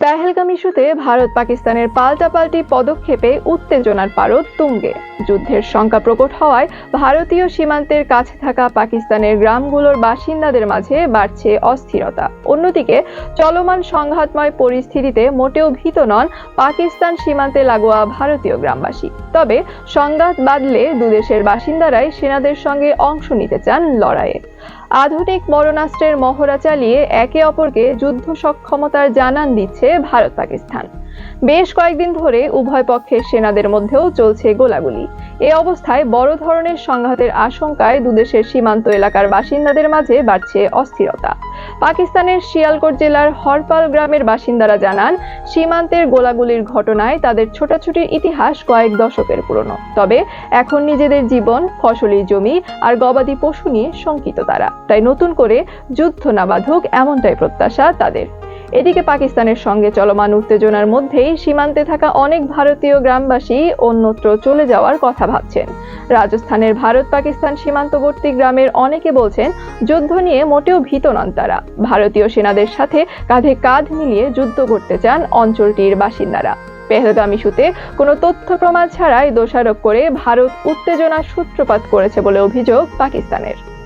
পেহেলগাম ইস্যুতে ভারত পাকিস্তানের পাল্টাপাল্টি পদক্ষেপে উত্তেজনার পারদ তুঙ্গে। যুদ্ধের শঙ্কা প্রকট হওয়ায় ভারতীয় সীমান্তের কাছে থাকা পাকিস্তানের গ্রামগুলোর বাসিন্দাদের মাঝে বাড়ছে অস্থিরতা। অন্যদিকে, চলমান সংঘাতময় পরিস্থিতিতে মোটেও ভীত নন পাকিস্তান সীমান্তে লাগোয়া ভারতীয় গ্রামবাসী। তবে সংঘাত বাদলে দুদেশের বাসিন্দারাই সেনাদের সঙ্গে অংশ নিতে চান লড়াইয়ে। আধুনিক মরণাস্ত্রের মহড়া চালিয়ে একে অপরকে যুদ্ধ সক্ষমতার জানান দিচ্ছে ভারত পাকিস্তান। বেশ কয়েকদিন ধরে উভয় পক্ষের সেনাদের মধ্যেও চলছে গোলাগুলি। এ অবস্থায় বড় ধরনের সংঘাতের আশঙ্কায় দুদেশের সীমান্ত এলাকার বাসিন্দাদের মাঝে বাড়ছে অস্থিরতা। পাকিস্তানের শিয়ালকোট জেলার হরপাল গ্রামের বাসিন্দারা জানান, সীমান্তের গোলাগুলির ঘটনায় তাদের ছোটাছুটির ইতিহাস কয়েক দশকের পুরনো। তবে এখন নিজেদের জীবন ফসলি জমি আর গবাদি পশু নিয়ে শঙ্কিত তারা। তাই নতুন করে যুদ্ধ না বাঁধুক এমনটাই প্রত্যাশা তাদের। এদিকে পাকিস্তানের সঙ্গে চলমান উত্তেজনার মধ্যেই সীমান্তে থাকা অনেক ভারতীয় গ্রামবাসী অন্যত্র চলে যাওয়ার কথা ভাবছেন। রাজস্থানের ভারত পাকিস্তান সীমান্তবর্তী গ্রামের অনেকে বলছেন, যুদ্ধ নিয়ে মোটেও ভীত নন তারা। ভারতীয় সেনাদের সাথে কাঁধে কাঁধ মিলিয়ে যুদ্ধ করতে চান অঞ্চলটির বাসিন্দারা। পেহলগাম ইস্যুতে কোনো তথ্য প্রমাণ ছাড়াই দোষারোপ করে ভারত উত্তেজনার সূত্রপাত করেছে বলে অভিযোগ পাকিস্তানের।